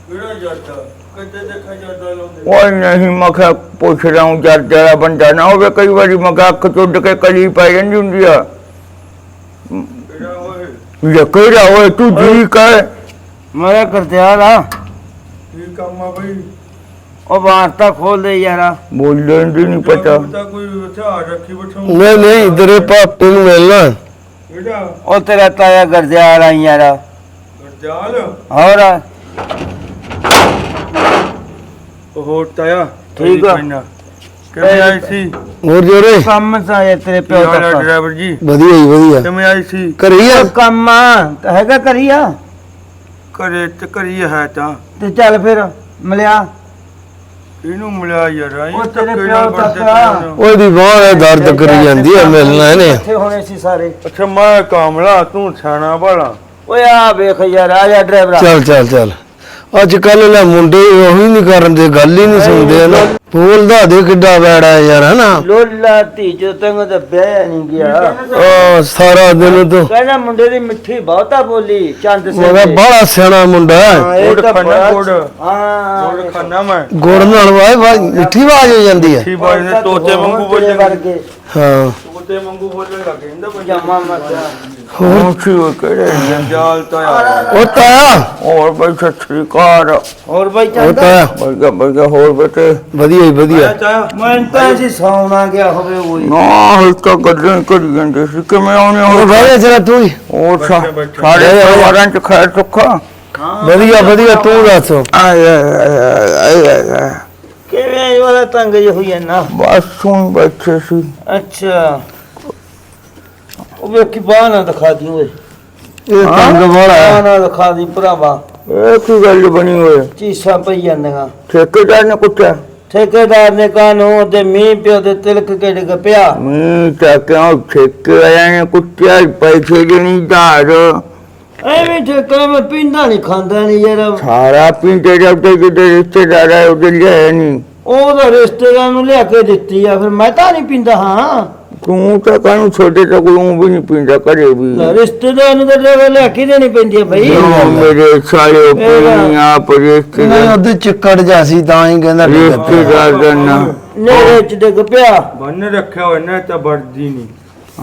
ਕਿਹੜਾ ਦੇਖਾ ਲਾਉਂਦੇ? ਨਹੀਂ ਮੈਂ ਕਿਹਾ ਪੁੱਛ ਰਹਾ ਹੂੰ ਜਰਦੇ ਵਾਲਾ ਬੰਦਾ ਨਾ ਹੋਵੇ ਕਈ ਵਾਰੀ ਮੈਂ ਕਿਹਾ ਅੱਖ ਚੁੱਡ ਕੇ ਕਲੀ ਪੈ ਜਾਂਦੀ ਹੁੰਦੀ ਆ। ਕਿਹੜਾ ਹੋਏ ਜੇ ਕਿਹੜਾ ਹੋਏ ਤੂੰ ਜੀ ਕਹਿ ਮੇਰਾ ਕਰਤਿਆਰ ਆ। ਕੀ ਕੰਮ ਆ ਬਈ? ਉਹ ਵਾਰਤਾ ਖੋਲ ਦੇ ਯਾਰਾ। ਬੋਲਣ ਦੀ ਨਹੀਂ ਪਤਾ। ਤਾਂ ਕੋਈ ਹਥਿਆਰ ਰੱਖੀ ਬੈਠਾ ਨਹੀਂ ਨਹੀਂ ਤੇਰੇ ਪਾਪੇ ਨੂੰ ਮਿਲਣਾ। ਕਿਹੜਾ? ਉਹ ਤੇਰਾ ਤਾਇਆ ਗਰਦਿਆਰ ਆ ਯਾਰਾ। ਗਰਜਾਲ? ਹੋਰ? ਹੋਰ ਤਾਇਆ ਠੀਕ ਆ। ਕਿਵੇਂ ਆਈ ਸੀ? ਹੋਰ ਜੋਰੇ? ਕੰਮ ਸਾਇਆ ਤੇਰੇ ਪਿਓ ਦਾ ਡਰਾਈਵਰ ਜੀ। ਵਧੀਆ ਹੀ ਵਧੀਆ। ਕਿਵੇਂ ਆਈ ਸੀ? ਕਰੀ ਆ? ਉਹ ਕੰਮ ਆ ਹੈਗਾ ਕਰੀਆ ਘਰੇ ਤੇ ਘਰੀ ਹੈ ਤਾਂ। ਤੇ ਚੱਲ ਫਿਰ ਮਿਲਿਆ। ਇਹਨੂੰ ਮਿਲਿਆ ਯਾਰ ਆਈ ਉਹ ਤੇਰੇ ਪਿਓ ਤੱਕ। ਉਹਦੀ ਬਾਹ ਦਰਦ ਕਰੀ ਜਾਂਦੀ ਆ ਮਿਲਣਾ ਇਹਨੇ। ਇੱਥੇ ਹੋਣੇ ਸੀ ਸਾਰੇ। ਅੱਛਾ ਮੈਂ ਕਾਮਲਾ ਤੂੰ ਛਾਣਾ ਵਾਲਾ। ਓਏ ਆ ਵੇਖ ਯਾਰ ਆ ਜਾ ਡਰਾਈਵਰ। ਚੱਲ ਚੱਲ ਚੱਲ। ਅੱਜ ਕੱਲ ਲੈ ਮੁੰਡੇ ਉਹੀ ਨਹੀਂ ਕਰਨ ਦੇ ਗੱਲ ਹੀ ਨਹੀਂ ਸੁਣਦੇ ਨਾ। ਬੋਲਦਾ ਦੇ ਕਿੱਡਾ ਬੈੜਾ ਹੈ ਯਾਰ ਹਨਾ ਲੋਲਾ ਧੀ ਜੋ ਤੈਨੂੰ ਤਾਂ ਵਿਆਹ ਨਹੀਂ ਗਿਆ। ਆ ਸਾਰਾ ਦਿਨ ਤੋਂ ਕਹਿੰਦਾ ਮੁੰਡੇ ਦੀ ਮਿੱਠੀ ਬਹੁਤਾ ਬੋਲੀ ਚੰਦ ਸਿੰਘ ਦੀ। ਬੜਾ ਸਿਆਣਾ ਮੁੰਡਾ ਗੁੜ ਬੜਾ- ਗੁੜ। ਹਾਂ ਗੁੜ ਖਾਨਾ ਮੈਂ। ਗੁੜ ਨਾਲ ਵਾਏ ਮਿੱਠੀ ਆਵਾਜ਼ ਹੋ ਜਾਂਦੀ ਹੈ। ਠੀਕ ਬਾਈ ਨੇ ਤੋਤੇ ਵਾਂਗੂ ਬੋਲਣ ਵਰਗੇ। ਹਾਂ। ਤੋਤੇ ਵਾਂਗੂ ਬੋਲਣ ਲੱਗ। ਜਾਂਦਾ ਜਮਾ ਮਤ ਹੋਰ ਉਹ ਕਿਹੜੇ ਜੰਜਾਲ ਤਾਂ ਯਾਰ ਉਹ ਤਾਇਆ ਹੋਰ ਬਈ ਸਤਿ ਸ੍ਰੀ ਅਕਾਲ ਹੋਰ ਬਾਈ ਉਹ ਚੰਦ ਤਾਇਆ ਬਲਗਾ ਬਲਗਾ ਹੋਰ ਬੇਟੇ। ਵਧੀਆ ਹੀ ਵਧੀਆ। ਮੈਂ ਤਾਂ ਸੀ ਸੌਣਾ ਗਿਆ ਹੋਵੇ ਉਹੀ ਨਾ ਹਲ ਤਾਂ ਗੱਲਾਂ ਕਰੀ ਜਾਂਦੇ ਸੀ। ਕਿਵੇਂ ਆਉਣੇ ਹੋਰ ਬਾਰੇ ਜਰਾ ਤੂੰ ਹੀ। ਹੋਰ ਸਾ-। ਸਾਰੇ ਪਰਿਵਾਰਾਂ ਚ ਖੈਰ ਸੁੱਖਾ। ਵਧੀਆ ਵਧੀਆ ਤੂੰ ਦੱਸ। ਆਏ ਆਏ ਆਏ ਆਏ ਆਏ ਆਏ। ਕਿਵੇਂ ਇਹ ਵਾਲਾ ਤੰਗ ਜਿਹਾ ਹੋਈ ਜਾਂਦਾ? ਬਸ ਸੁਣ ਬੈਠੇ ਸੀ। ਅੱਛਾ। ਉਹ ਵੇਖੀ ਬਾਹ ਨਾ ਦਿਖਾ ਦੀ ਓਏ। ਇਹ ਤੰਗ ਵਾਲਾ ਬਾਹ ਨਾ ਦਿਖਾ ਦੀ ਭਰਾਵਾ। ਇਹ ਕੀ ਗੱਲ ਬਣੀ ਹੋਏ ਚੀਸਾਂ ਪਈ ਜਾਂਦੀਆਂ। ਠੇਕੇਦਾਰ ਨੇ ਕੁੱਟਿਆ? ਠੇਕੇਦਾਰ ਨੇ ਕਾਨੂੰ ਤੇ ਮੀਂਹ ਪਿਓ ਦੇ ਤਿਲਕ ਕੇ ਡਿੱਗ ਪਿਆ? ਮੈਂ ਤਾਂ ਕਿਉਂ ਠੇਕੇ ਵਾਲਿਆਂ ਨੇ ਕੁੱਟਿਆ? ਪੈਸੇ ਦੇਣੀ ਧਾਰ। ਐਵੇਂ ਠੇਕਾ ਮੈਂ ਪੀਂਦਾ ਨਹੀਂ ਖਾਂਦਾ ਨਹੀਂ ਯਾਰ। ਸਾਰਾ ਪਿੰਡੇ ਜਦ ਤੇ ਕਿਤੇ ਰਿਸ਼ਤੇਦਾਰ ਆਏ ਉਹਦੇ ਲਿਆ ਨਹੀਂ ਉਹਦਾ ਰਿਸ਼ਤੇਦਾਰ ਨੂੰ ਲਿਆ ਕੇ ਦਿੱਤੀ ਆ ਫਿਰ ਮੈਂ ਤਾਂ ਨਹੀਂ ਪੀਂਦਾ ਹਾਂ। ਤੂੰ ਤਾਂ ਕਾਹਨੂੰ ਛੋਟੇ ਤਾਂ ਕੋਈ ਊਂ ਵੀ ਨਹੀਂ ਪਿੰਦਾ ਕਰੇ ਵੀ। ਲੈ, ਰਿਸ਼ਤੇਦਾਰ ਨੂੰ ਤਾਂ ਡਰਾਈਵਰ ਲਿਆ ਕੇ ਦੇਣੀ ਪੈਂਦੀ ਹੈ ਬਈ। ਜੋ ਮੇਰੇ ਸਾਲੇ ਪੀਣੀ ਆਪ ਨਹੀਂ ਰਿਸ਼ਤੇਦਾਰ। ਉਹਦੇ ਚਿੱਕੜ ਜਾ ਸੀ ਤਾਂ ਹੀ ਕਹਿੰਦਾ ਡਿੱਗ ਪਿਆ। ਰਿਸ਼ਤੇਦਾਰ ਦਾ ਨਾ। ਨੇੜੇ ਚ ਡਿੱਗ ਪਿਆ। ਬੰਨ ਰੱਖਿਆ ਹੋਇਆ ਨਾ ਤਾਂ ਵੱਢਦੀ ਨਹੀਂ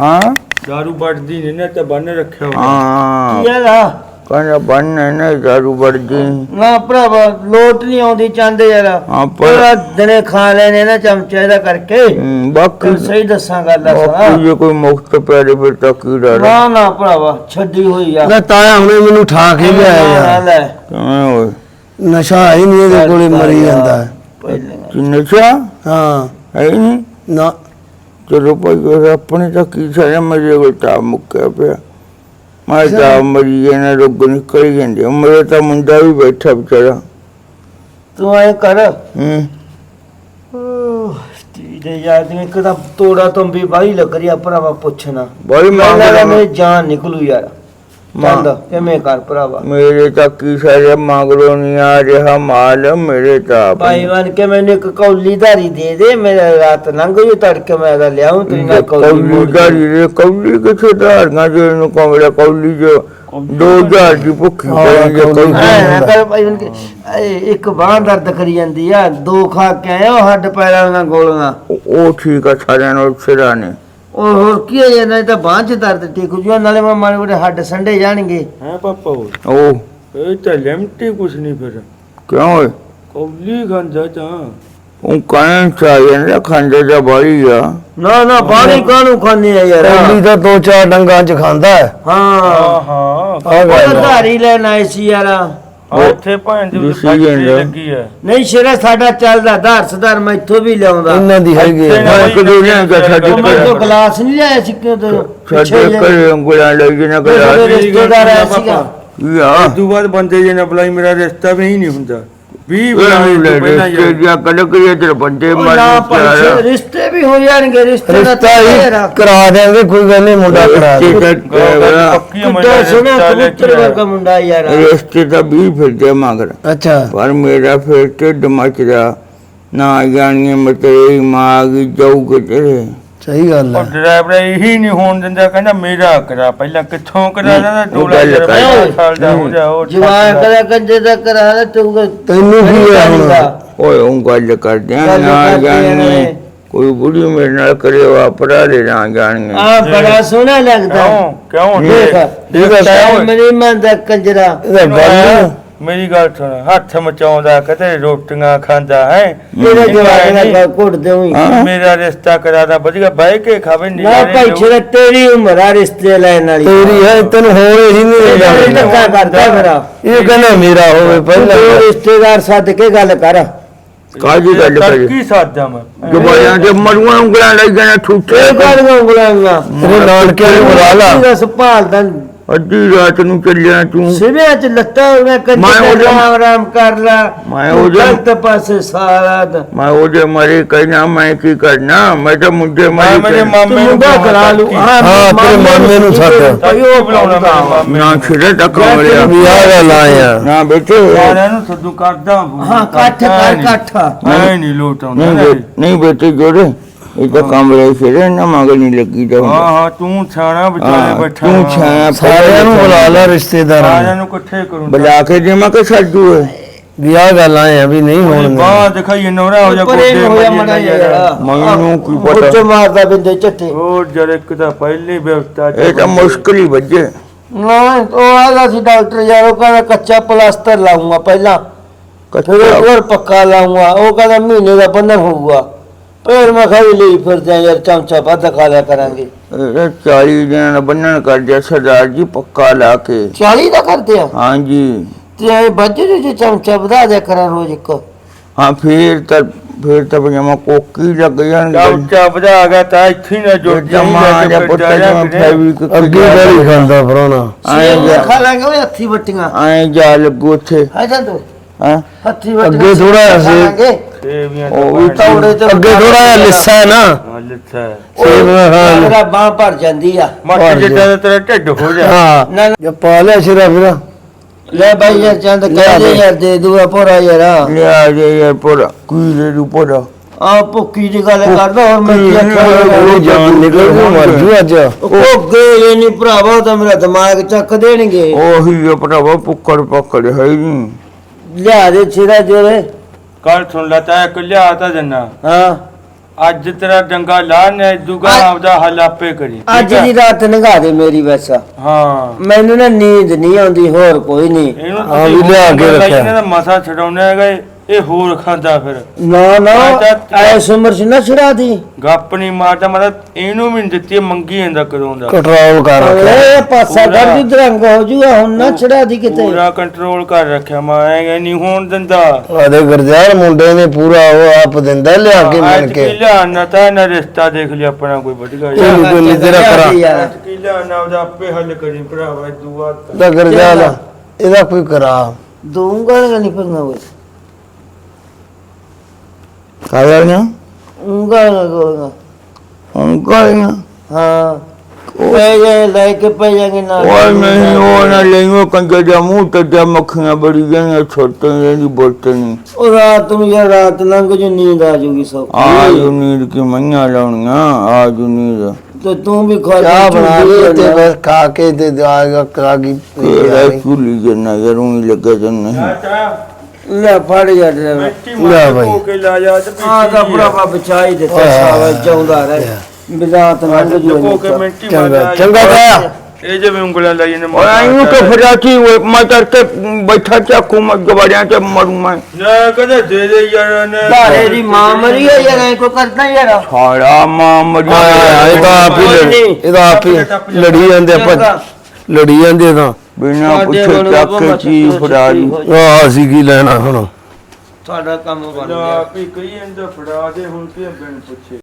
ਹਾਂ? ਦਾਰੂ ਵੱਢਦੀ ਨਹੀਂ ਨਾ ਤਾਂ ਬੰਨ ਰੱਖਿਆ ਹੋਇਆ। ਹਾਂ। ਕੀ ਹੈਗਾ ਕਹਿੰਦਾ ਬੰਨ ਨਾ ਦਾਰੂ ਵੜਦੀ ਨਾ ਭਰਾਵਾ ਲੋਟ ਨਹੀਂ ਆਉਂਦੀ ਚਾਹੁੰਦੇ ਯਾਰ। ਹਾਂ ਪੂਰਾ ਦਿਨੇ ਖਾ ਲੈਣੇ ਨਾ ਚਮਚੇ ਦਾ ਕਰਕੇ। ਬਾਕੀ ਸਹੀ ਦੱਸਾਂ ਗੱਲ ਆ ਸਾਰਾ ਜੇ ਕੋਈ ਮੁਫਤ ਪਿਆਰੇ ਫਿਰ ਤਾਂ ਕੀ ਡਰ? ਨਾ ਨਾ ਭਰਾਵਾ ਛੱਡੀ ਹੋਈ ਆ। ਲੈ ਤਾਇਆ ਹੁਣੇ ਮੈਨੂੰ ਠਾ ਕੇ ਲਿਆਇਆ। ਨਾ ਯਾਰ ਲੈ। ਕਿਵੇਂ ਹੋਏ ਨਸ਼ਾ ਹੈ ਨਹੀਂ ਇਹਦੇ ਕੋਲੇ ਮਰੀ ਜਾਂਦਾ। ਹੈ। ਪਹਿਲਾਂ ਕਿ ਨਸ਼ਾ? ਹਾਂ। ਹੈ ਨਹੀਂ? ਨਾ। ਚਲੋ ਭਾਈ ਉਹ ਆਪਣੇ ਤਾਂ ਕੀ ਸਾਰਾ ਮੇਰੇ ਕੋਲ ਤਾਂ ਮੁੱਕਿਆ ਪਿਆ। ਮੈਂ ਤਾਂ ਮਰੀ ਇਹਨਾਂ ਰੋਗ ਨਿਕਲ ਜਾਂਦੇ ਮੇਰੇ ਤਾਂ ਮੁੰਡਾ ਵੀ ਬੈਠਾ ਵਿਚਾਰਾ। ਤੂੰ ਐ ਕਰ। ਹੂੰ। ਤੇ ਯਾਦ ਨਹੀਂ ਇੱਕ ਤਾਂ ਤੋੜਾ ਤੋਂ ਵੀ ਬਾਹੀ ਲੱਗ ਰਹੀ ਆ ਭਰਾਵਾ ਪੁੱਛਣਾ। ਬੜੀ ਮੈਂ ਜਾਨ ਨਿਕਲੂ ਯਾਰ। ਚੰਦ ਕਿਵੇਂ ਕਰ ਭਰਾਵਾ? ਮੇਰੇ ਤਾਂ ਕੀ ਸਾਰੇ ਮੰਗਰੋ ਨਹੀਂ ਆ ਰਿਹਾ ਮਾਲ ਮੇਰੇ ਤਾਂ ਭਾਈ ਬਣ ਕੇ ਮੈਨੂੰ ਇੱਕ ਕੌਲੀ ਧਾਰੀ ਦੇ ਦੇ ਮੇਰਾ ਰਾਤ ਲੰਘ ਜੂ ਤੜਕੇ ਮੈਂ ਇਹਦਾ ਲਿਆਉਂ ਤੇਰੀ ਨਾਲ ਕੌਲੀ। ਗਾੜੀ ਦੇ ਕੌਲੀ ਕਿੱਥੇ ਧਾਰਨਾ ਜੇ ਨੂੰ ਕਮੜਾ ਕੌਲੀ ਜੋ 2000 ਦੀ ਭੁੱਖੀ ਹਾਂ, ਪਈ ਜੇ ਕੌਲੀ। ਕੌਲੀ। ਐ ਨਾ ਕਰ ਭਾਈ ਐ ਇੱਕ ਬਾਹ ਦਰਦ ਕਰੀ ਜਾਂਦੀ ਆ ਦੋ ਖਾ ਕੇ ਆਇਆ ਹੱਡ ਪੈਰਾਂ ਨਾਲ ਗੋਲੀਆਂ ਉਹ- ਉਹ ਠੀਕ ਆ ਸਾਰਿਆਂ ਨਾਲ ਸਿਰਾ ਨੇ। ਉਹ ਹੋਰ ਕੀ ਹੈ ਨਾ ਤਾਂ ਬਾਂਹ 'ਚ ਦਰਦ ਠੀਕ ਹੋ ਜੂ ਨਾਲੇ ਮੈਂ ਮਾਰੇ ਮੋਟੇ ਹੱਡ ਸੰਡੇ ਜਾਣਗੇ। ਹੈ ਪਾਪਾ ਉਹ ਉਹ ਇਹ ਤਾਂ ਲਿਮਟੀ ਕੁਛ ਨਹੀਂ ਫਿਰ। ਕਿਉਂ ਓਏ? ਕੌਲੀ ਗੰਜਾ ਤਾਂ। ਉਹ ਕਹਿਣ ਚਾਹੀਏ ਨਾ ਖੰਡੇ ਦਾ ਬਾੜੀ ਆ। ਨਾ ਨਾ ਪਾਣੀ ਕਾਹਨੂੰ ਖਾਂਦੇ ਆ ਯਾਰ? ਕੌਲੀ ਤਾਂ ਦੋ ਚਾਰ ਡੰਗਾਂ ਚ ਖਾਂਦਾ। ਹੈ। ਹਾਂ ਹਾਂ। ਹਾਂ ਆ। ਉਹ। ਧਾਰੀ ਲੈਣ ਆਏ ਸੀ ਯਾਰ। ਆ ਇੱਥੇ ਭੈਣ ਦੀ ਫੈਕਟਰੀ। ਲੱਗੀ ਹੈ। ਨਹੀਂ ਸ਼ੇਰਾ ਸਾਡਾ ਚੱਲਦਾ ਧਾਰ ਸਦਾਰ ਮੈਂ ਇੱਥੋਂ ਵੀ ਲਿਆਉਂਦਾ। ਇਹਨਾਂ ਦੀ ਹੈਗੀ ਹੈ। ਮੈਂ ਕਦੋਂ ਲਿਆਂਗਾ ਸਾਡੇ ਉਹ ਮੈਂ ਤੋਂ ਗਲਾਸ ਨਹੀਂ ਲਿਆਇਆ ਸੀ ਕਿਉਂ ਤੇ? ਪਿੱਛੇ ਸਾਡੇ ਜਿਹੇ। ਉਂਗਲਾਂ ਲੈ ਕੇ ਨਾ ਮੇਰੇ ਕਰਾ ਰਿਸ਼ਤੇਦਾਰ ਆਇਆ ਸੀਗਾ। ਯਾ। ਤੋਂ ਬਾਅਦ ਬੰਦੇ ਜੇ ਨਾ ਬੁਲਾਈ ਮੇਰਾ ਰਿਸ਼ਤਾ ਵੀ ਹੀ ਨਹੀਂ ਹੁੰਦਾ। ਵੀਹ ਇਹਨੂੰ ਲੈ ਪਹਿਲਾਂ ਰਿਸ਼ਤੇ ਯਾਰ। ਦੀਆਂ ਕਰੀਏ ਤੇ ਬੰਦੇ ਉਹ ਮਰ ਨਾ ਭਾਈ ਰਿਸ਼ਤੇ ਵੀ ਹੋ ਜਾਣਗੇ ਰਿਸ਼ਤੇ ਦਾ ਰਿਸ਼ਤਾ ਹੀ ਕਰਾ ਦੇਣਗੇ ਕੋਈ ਗੱਲ ਨਹੀਂ ਮੁੰਡਾ ਕਰਾ ਦੇ ਪੱਕੀ ਕਿੱਡਾ ਸੋਹਣਾ ਕਬੂਤਰ ਵਰਗਾ ਮੁੰਡਾ ਯਾਰ। ਰਿਸ਼ਤੇ ਤਾਂ ਵੀ ਫਿਰਦੇ ਮਗਰ। ਅੱਛਾ। ਪਰ ਮੇਰਾ ਫਿਰ ਢਿੱਡ ਮਚਦਾ ਨਾ ਜਾਣੀਏ ਮਤੇਰੀ ਮਾਂ ਕੀ ਜਾਊ ਕਿਤੇ ਸਹੀ ਗੱਲ ਉਹ ਹੈ ਡਰਾਈਵਰ ਇਹੀ ਨਹੀਂ ਹੋਣ ਦਿੰਦਾ ਕਹਿੰਦਾ ਮੇਰਾ ਕਰਾ ਪਹਿਲਾਂ ਕਿੱਥੋਂ ਕਰਾ ਲੈਂਦਾ ਉਹ ਟੋਲਾ ਗੱਲ ਜਿਹੜਾ ਕਰ। ਸਾਲ ਦਾ ਹੋ ਜਾ ਉਹ ਜਵਾਨ ਕਦਾ ਕੰਜੇ ਦਾ ਕਰਾ ਲੈ ਤੂੰ ਤੈਨੂੰ ਕੀ ਹੈ ਹੁਣ? ਓਏ ਉਹ ਗੱਲ ਕਰਦੇ ਆ ਗੱਲ ਨਾ ਨੇ। ਕੋਈ ਬੁੜੀ ਮੇਰੇ ਨਾਲ ਕਰੇ ਵਾਪਰਾ ਦੇ ਨਾ ਜਾਣੀਏ ਆ ਬੜਾ ਸੋਹਣਾ ਲੱਗਦਾ। ਕਿਉਂ? ਕਿਉਂ? ਦੇਖ ਦੇਖ ਕਿਉਂ? ਮਨੀ ਮੰਦਾ ਕੰਜਰਾ। ਇਹਦਾ ਗੱਲ ਮੇਰੀ ਗੱਲ ਸੁਣ ਹੱਥ ਮਚਾਉਂਦਾ ਕਦੇ ਰੋਟੀਆਂ ਖਾਂਦਾ ਹੈ? ਤੇਰਾ ਜਵਾਨ ਦਾ ਘੁੱਟ ਦੇਉਂ ਹਾਂ। ਮੇਰਾ ਰਿਸ਼ਤਾ ਕਰਾਦਾ ਵਧੀਆ ਬਹਿ ਕੇ ਖਾਵੇ ਨਾ। ਭਾਈ ਛੇੜਾ ਤੇਰੀ ਉਮਰ ਆ ਰਿਸ਼ਤੇ ਲੈਣ ਵਾਲੀ। ਤੇਰੀ ਹੈ ਤੈਨੂੰ ਹੋਰ ਹੀ ਨਹੀਂ ਇਹ ਲੱਗਦਾ। ਧੱਕਾ ਕਰਦਾ ਮੇਰਾ। ਇਹ ਕਹਿੰਦਾ ਮੇਰਾ ਹੋਵੇ ਤੂੰ ਪਹਿਲਾਂ। ਦੋ ਰਿਸ਼ਤੇਦਾਰ ਸੱਦ ਕੇ ਗੱਲ ਕਰ। ਕਾਹਦੀ ਗੱਲ ਕਰੀ ਕੀ ਸਾਦਾ ਮੈਂ ਜਵਾਨਾਂ ਤੇ ਮਰੂਆਂ ਉਂਗਲਾਂ ਲਈ ਜਾਣਾ ਠੂਠੇ। ਇਹ ਗੱਲ ਨੂੰ ਬੁਲਾਉਂਗਾ ਤੇਰੇ ਨਾਨਕੇ ਨੂੰ ਬੁਲਾ ਲਾ। ਸੰਭਾਲਦਾ ਅੱਧੀ ਰਾਤ ਨੂੰ ਚੱਲਿਆ ਤੂੰ। ਸਿਵਿਆਂ ਚ ਲੱਤਾਂ ਕੰਜੇ ਮੈਂ ਦਾ ਉਹਦੇ- ਰਾਮ ਰਾਮ ਕਰ ਲਾ। ਮੈਂ ਉਹਦੇ- ਗਲਤ ਪਾਸੇ ਸਾਰਾ ਦਿਨ। ਮੈਂ ਉਹਦੇ ਮਰੇ ਕਹਿਣਾ ਮੈਂ ਕੀ ਕਰਨਾ? ਮੈਂ ਤਾਂ ਮੁੰਡੇ ਮੈਂ ਮਰੇ ਮੇਰੇ ਕਹਿਣਾ। ਮਾਮੇ ਨੂੰ ਮੁੰਡਾ ਕਰਾ ਲੂ ਹਾਂ, ਤੇਰੇ ਮਾਮੇ ਨੂੰ ਸੱਦ। ਭਾਈ ਉਹ ਬੁਲਾਉਣਾ ਮਾਮੇ ਨਾ ਛਿੜੇ ਤੱਕ ਮਰਿਆ ਵੀ ਆ ਗੱਲ ਆਇਆ ਨਾ ਬੇਟੇ ਸਾਰਿਆਂ ਨੂੰ ਸੱਦੂ ਕਰਦਾ ਹਾਂ ਕੱਠ ਕਰ ਕੱਠ ਐ ਨਹੀਂ ਲੋਟ ਆਉਂਦਾ। ਨਹੀਂ ਬੇ- ਨਹੀਂ ਬੇਟੇ ਜੋੜੇ। ਇਹ ਤਾਂ ਕਮਰੇ ਛਿੜੇ ਨਾ ਨਹੀਂ ਲੱਗੀ ਤਾਂ ਹਾਂ ਹਾਂ ਤੂੰ ਛਾਣਾ ਵਿਚਾਲੇ ਬੈਠਾ ਤੂੰ। ਛਾਇਆ ਸਾਰਿਆਂ ਨੂੰ ਬੁਲਾ ਲਾ ਰਿਸ਼ਤੇਦਾਰਾਂ ਸਾਰਿਆਂ ਨੂੰ ਨੂੰ ਇਕੱਠੇ ਕਰੂੰ। ਬੁਲਾ ਕੇ ਦੇਵਾਂ ਕਿ ਛੱਡੂ ਏ ਵੀ ਆ ਗੱਲ ਆਇਆ ਵੀ ਨਹੀਂ ਹੋਣ ਬਾਹ ਦਿਖਾਈਏ ਨੋਰਾ ਹੋ ਜਾ ਨੂੰ ਹੋਇਆ ਨਾਲ ਯਾਰ ਮੈਨੂੰ ਕੀ ਉੱਚ ਪਤਾ? ਮਾਰਦਾ ਬਿੰਦੇ ਚੱਟੇ ਉਹ ਜਰ ਇੱਕ ਦਾ ਪਹਿਲੀ ਵਿਵਸਥਾ ਇਹ ਤਾਂ ਮੁਸ਼ਕਲ ਹੀ ਵੱਜੇ। ਨਾ ਉਹ ਆਦਾ ਸੀ ਡਾਕਟਰ ਯਾਰ ਉਹ ਕਹਿੰਦਾ ਕੱਚਾ ਪਲਾਸਟਰ ਲਾਉਂਗਾ ਪਹਿਲਾਂ। ਫਿਰ ਕੱਚਾ? ਹੋਰ ਪੱਕਾ ਲਾਉਂਗਾ ਉਹ ਕਹਿੰਦਾ ਮਹੀਨੇ ਦਾ ਬੰਨਣ ਹੋਊਗਾ। ਫਿਰ ਮੈਂ ਖਾਈ ਲਈ ਫਿਰਦੇ ਆ ਯਾਰ ਚਮਚਾ ਵੱਧ ਖਾ ਲਿਆ ਕਰਾਂਗੇ। ਇਹ 40 ਦਿਨ ਬੰਨਣ ਕਰ ਦਿਆ ਸਰਦਾਰ ਜੀ ਪੱਕਾ ਲਾ ਕੇ। 40 ਦਾ ਕਰਦੇ ਆ? ਹਾਂਜੀ। ਤੇ ਐ ਬੱਜੇ ਜੇ ਚਮਚਾ ਵਧਾ ਦਿਆ ਕਰਾਂ ਰੋਜ਼ ਇੱਕ। ਹਾਂ ਫੇਰ ਤਾਂ ਫੇਰ ਤਾਂ ਪਜਾਮਾ ਕੋਕੀ ਲੱਗ ਜਾਣਗੇ। ਚਮਚਾ ਵਧਾ ਗਿਆ ਤਾਂ ਇੱਥੇ ਹੀ ਨਾ ਜੁੜ ਜਮਾ ਜਾਂ ਪੁੱਤ ਜਮਾ ਫੈਵਿਕ ਅੱਗੇ ਗਾਲੀ ਖਾਂਦਾ ਫਰਾਣਾ ਆਏ ਸੇਬ ਜਾ ਖਾ ਲਾਂਗੇ ਉਹ ਹੱਥੀ ਬੱਟੀਆਂ ਆਏ ਜਾ ਲੱਗੂ ਉੱਥੇ। ਆ ਜਾਂ ਤੂੰ। ਹਾਂ? ਹੱਥੀ ਅੱਗੇ ਬੱਟੀਆਂ ਥੋੜ੍ਹਾ ਜਿਹਾ ਖਾ ਸੇਵੀਆਂ ਉਹ ਵੀ ਤੌੜੇ ਤੇ ਅੱਗੇ ਥੋੜਾ ਜਿਹਾ ਲਿੱਸਾ ਹੈ ਨਾ। ਲੱਥਾ ਸੇਬ ਨਾਲ ਖਾ ਲੈ। ਮੇਰਾ ਬਾਹ ਭਰ ਜਾਂਦੀ ਆ। ਮੱਟ ਜਿੱਦਾਂ ਦਾ ਤੇਰਾ ਢਿੱਡ ਹੋ ਜਾ। ਹਾਂ। ਨਾ ਨਾ, ਜੇ ਪਾ ਲਿਆ ਸਿਰਾ ਫਿਰ। ਲੈ ਬਾਈ ਯਾਰ ਚੰਦ ਕਹਿ ਦੇ ਯਾਰ ਦੇ ਦੂਆ ਭੋਰਾ ਯਾਰ। ਲਿਆ ਜੇ ਯਾਰ ਪੂਰਾ ਕੀ ਦੇ ਦੂ ਪੂਰਾ ਆ ਭੁੱਕੀ ਦੀ ਗੱਲ ਕਰਦਾ ਹੋਰ ਮੈਂ ਕੀ ਉਹ ਆਖਾਂ ਜਾਨ ਨਿਕਲ ਗਈ। ਮਰ ਜੂ ਅੱਜ। ਉਹ ਗਏ ਨਹੀਂ ਭਰਾਵਾ ਉਹ ਤਾਂ ਮੇਰਾ ਦਿਮਾਗ ਚੱਕ ਦੇਣਗੇ। ਉਹੀ ਆ ਭਰਾਵਾ ਪੁੱਕੜ ਪੱਕੜ ਹੈ ਹੀ ਨਹੀਂ। ਲਿਆ ਦੇ ਛੇੜਾ ਜੋਰੇ। ਕੱਲ ਸੁਣ ਲਾ ਤਾ ਇੱਕ ਲਿਆ ਤਾਂ ਜੰਨਾ ਹਾਂ। ਅੱਜ ਤੇਰਾ ਡੰਗਾ ਲਾ ਨੇ ਦੁਗਾ ਅੱਜ- ਆਪਦਾ ਹੱਲ ਆਪੇ ਕਰੀ ਠੀਕ ਅੱਜ ਆ? ਦੀ ਰਾਤ ਨਗਾ ਦੇ ਮੇਰੀ ਬਸ। ਹਾਂ। ਮੈਨੂੰ ਨਾ ਨੀਂਦ ਨਹੀਂ ਆਉਂਦੀ ਹੋਰ ਕੋਈ ਨਹੀਂ। ਇਹਨੂੰ ਹਾਂ, ਵੀ ਲਿਆ ਕੇ ਰੱਖਿਆ। ਇਹਨਾਂ ਦਾ ਮਸਾ ਛਡਾਉਣਾ ਹੈਗਾ ਇਹ- ਇਹ ਹੋਰ ਖਾਂਦਾ ਫਿਰ। ਨਾ ਨਾ ਤਾਂ- ਐਸ ਉਮਰ ਚ ਨਾ ਛੜਾ ਦੀ। ਗੱਪ ਨਹੀਂ ਮਾਰਦਾ ਮਤਲਬ ਇਹਨੂੰ ਵੀ ਦਿੱਤੀ ਇਹ ਮੰਗੀ ਜਾਂਦਾ ਕਦੋਂ ਦਾ। ਕੰਟਰੋਲ ਕਰ ਰੱਖਿਆ। ਓਏ ਪਾਸਾ ਪੂਰਾ- ਕਰ ਦੀ ਰੰਗ ਹੋ ਜੂਗਾ ਹੁਣ ਨਾ ਛੜਾ ਦੀ ਕਿਤੇ। ਪੂਰਾ ਕੰਟਰੋਲ ਕਰ ਰੱਖਿਆ ਮੈਂ ਐ ਨਹੀਂ ਹੋਣ ਦਿੰਦਾ। ਆਦੇ ਗਰਜਾਰ ਮੁੰਡੇ ਨੇ ਪੂਰਾ ਉਹ ਆਪ ਦਿੰਦਾ ਲਿਆ ਕੇ ਮਿਲ ਅੱਜ ਕੇ। ਕੀ ਲਿਆਣਾ ਤਾਂ ਨਾ ਰਿਸ਼ਤਾ ਦੇਖ ਲਿਆ ਆਪਣਾ ਕੋਈ ਵਧੀਆ ਇਹ ਨੀ ਕੋਈ ਨੀ ਤੇਰਾ ਕਰਾ। ਅੱਜ ਕੀ ਲਿਆਣਾ ਉਹਦਾ ਆਪੇ ਹੱਲ ਕਰੀ ਭਰਾਵਾ ਦੁਆ ਦਾ ਗਰਜਾਲ ਇਹਦਾ ਕੋਈ ਕਰਾ। ਦੂੰਗਾ ਨਹੀਂ ਫਿਰਨਾ ਓਏ ਕਾਇਆ ਨਾ ਉਂਗਾ ਨਾ ਗੋਗਾ ਹੁਣ ਕਾਇਆ ਹਾਂ ਪੈ ਜਾਏ ਲੈ ਕੇ ਪੈ ਜਾਗੇ ਨਾਲ ਉਹ ਨਹੀਂ ਉਹ ਨਾ ਲੈਓ ਕੰਜੇ ਦਾ ਮੂੰਹ ਤੇ ਜਾ ਮੱਖੀਆਂ ਬੜੀ ਗਈਆਂ ਛੋਟੇ ਜਿਹੀ ਬੋਲਤੇ ਨਹੀਂ ਉਹ ਰਾਤ ਨੂੰ ਯਾਰ ਰਾਤ ਲੰਘ ਜੂ ਨੀਂਦ ਆ ਜੂਗੀ ਸੌਖੀ ਆ ਜੂ ਨੀਂਦ ਕੀ ਮਈਆਂ ਲਾਉਣੀਆਂ ਆ ਜੂ ਨੀਂਦ। ਤੇ ਤੂੰ ਵੀ ਖਾ ਚਾਹ ਬਣਾ ਲਈ ਤੇ ਬਸ ਖਾ ਕੇ ਤੇ ਆਏਗਾ ਕਰਾ ਗਈ ਕਿਹੜਾ ਚੁੱਲੀ ਜਨਾ ਉਹ ਲੱਗਾ ਜਨ ਚਾਚਾ ਲੈ ਫੜ ਜਾ ਡਰਾਈਵਰ ਮਿੱਟੀ ਲੈ ਮਾਰ ਬਾਈ। ਕੇ ਲਾ ਜਾ ਤੇ ਆ। ਤਾਂ ਭਰਾਵਾ ਬਚਾਈ ਦਿੱਤਾ ਓਏ। ਸਾਵਾ ਜਾਉਂਦਾ ਰਹਿ। ਬਿਜ਼ਾਤ ਲੰਘ ਜੂ ਲੁਕੋ ਕੇ ਮਿੱਟੀ ਮਾਰ ਚੰਗਾ ਲਾ ਚੰਗਾ ਤਾਇਆ ਇਹ ਜਿਵੇਂ ਉਂਗਲਾਂ ਲਾਈ ਨੇ ਤਾਂ ਫਿਰਿਆ ਸੀ ਓਏ ਮੈਂ ਤਾਂ ਤੇ ਬੈਠਾ ਚਾਕੂ ਮੈਂ ਗਵਾੜਿਆਂ ਤੇ ਮਰੂ ਮੈਂ। ਨਾ ਕਦੇ ਦੇ ਦੇ ਯਾਰ ਨੇ ਧਾਰੇ ਦੀ ਮਾਂ ਮਰੀ ਹੈ ਯਾਰ ਐ ਕੋ ਕਰਦਾ ਯਾਰ। ਸਾਰਾ ਮਾਂ ਮਰੀ ਆਇਆ ਇਹ ਤਾਂ ਆਪ ਹੀ ਲੜੀ ਇਹ ਤਾਂ ਆਪ ਹੀ ਲੜੀ ਜਾਂਦੇ ਆਪਾਂ ਲੜੀ ਜਾਂਦੇ ਤਾਂ। ਬਿਨਾ ਪੁੱਛੇ ਚੱਕ ਕੇ ਫੜਾ ਦੀ ਆਹ ਅਸੀਂ ਕੀ ਲੈਣਾ ਹੁਣ? ਤੁਹਾਡਾ ਕੰਮ ਬਣ ਨਾ ਗਿਆ ਵੀ ਕਈ ਅੰਦਰ ਫੜਾ ਦੇ ਹੁਣ ਕੀ ਬਿਨ ਪੁੱਛੇ।